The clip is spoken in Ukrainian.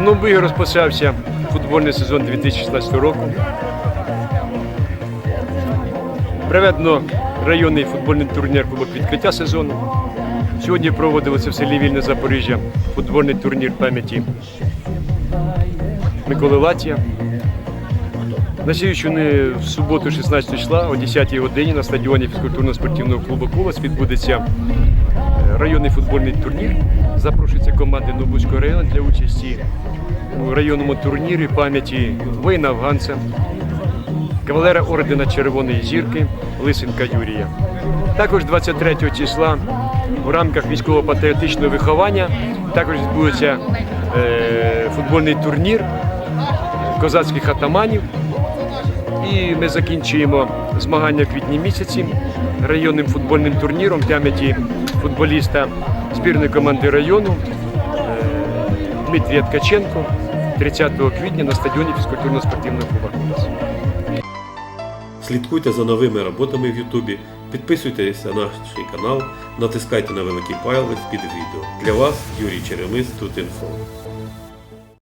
Новий розпочався футбольний сезон 2016 року. Проведено районний футбольний турнір Кубок відкриття сезону. Сьогодні проводилося в селі Вільне Запоріжжя футбольний турнір пам'яті Миколи Латія. На не в суботу, 16 числа, о 10 годині на стадіоні фізкультурно-спортивного клубу Колос відбудеться е, районний футбольний турнір. Запрошується команди Новбузького району для участі у районному турнірі пам'яті воїна афганця, кавалера ордена Червоної зірки Лисенка Юрія. Також 23 числа у рамках військово-патріотичного виховання також відбудеться е, футбольний турнір козацьких атаманів. І ми закінчуємо змагання в квітні місяці районним футбольним турніром пам'яті футболіста збірної команди району е, Дмитрія Ткаченко 30 квітня на стадіоні фізкультурно-спортивного клубу. Слідкуйте за новими роботами в Ютубі, підписуйтесь на наш канал, натискайте на великий палець під відео. Для вас Юрій Черемис тут інфо.